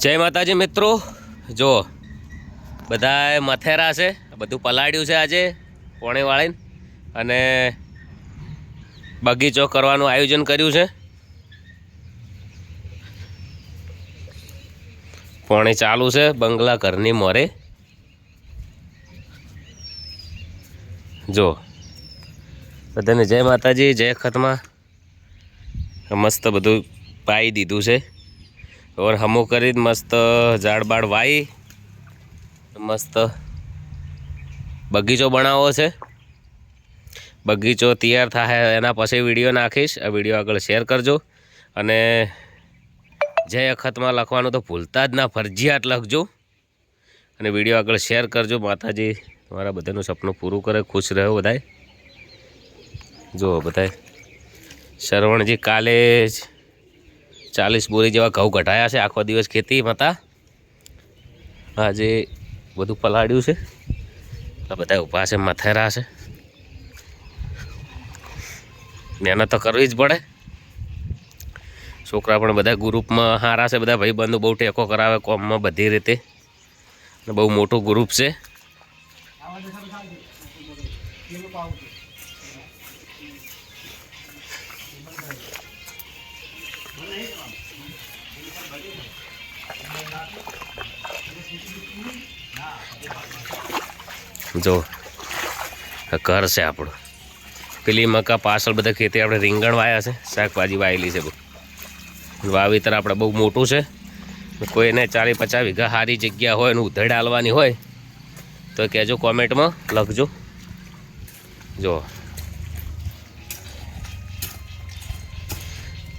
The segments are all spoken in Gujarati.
જય માતાજી મિત્રો. જો બધાએ મથેરા છે. બધું પલાળ્યું છે આજે પોણે વાળીને. અને બગીચો કરવાનું આયોજન કર્યું છે. પોણે ચાલુ છે, બંગલા ઘરની મોરે. જો, બધાને જય માતાજી, જય ખતમાં. મસ્ત બધું પાઈ દીધું છે. ઓર હમું કરી મસ્ત ઝાડ બાડ વાઈ. મસ્ત બગીચો બનાવવો છે. બગીચો તૈયાર થાય એના પછી વીડિયો નાખીશ. આ વીડિયો આગળ શેર કરજો. અને જય અખતમાં લખવાનું તો ભૂલતા જ ના, ફરજિયાત લખજો. અને વીડિયો આગળ શેર કરજો. માતાજી તમારા બધાનું સપનું પૂરું કરે, ખુશ રહ્યો બધાય. જુઓ બધાય. શરવણજી કાલે જ ચાલીસ બોરી જેવા ઘઉં ઘટાયા છે. આખો દિવસ ખેતીમાં હતા આજે બધું પલાળ્યું છે. આ બધા ઊભા છે, મથેરા છે. મહેનત તો કરવી જ પડે. છોકરા પણ બધા ગ્રુપમાં હારા છે, બધા ભાઈબંધો બહુ ટેકો કરાવે કોમમાં બધી રીતે. બહુ મોટું ગ્રુપ છે. જો ઘર છે આપણું. પેલી મકા પાછળ બધા ખેતી આપણે રીંગણ વાયા છે, શાકભાજી વાયેલી છે બહુ. વાવેતર આપણે બહુ મોટું છે. કોઈ એને ચાલી પચાસ વીઘા સારી જગ્યા હોય ને ઉધેડ હાલવાની હોય, તો કહેજો કોમેન્ટમાં, લખજો. જો.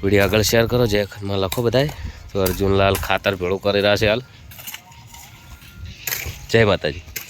વીડિયો આગળ શેર કરો, જે લખો બધાય. તો અર્જુનલાલ ખાતર ભેળું કરી રહ્યા છે હાલ. જય માતાજી.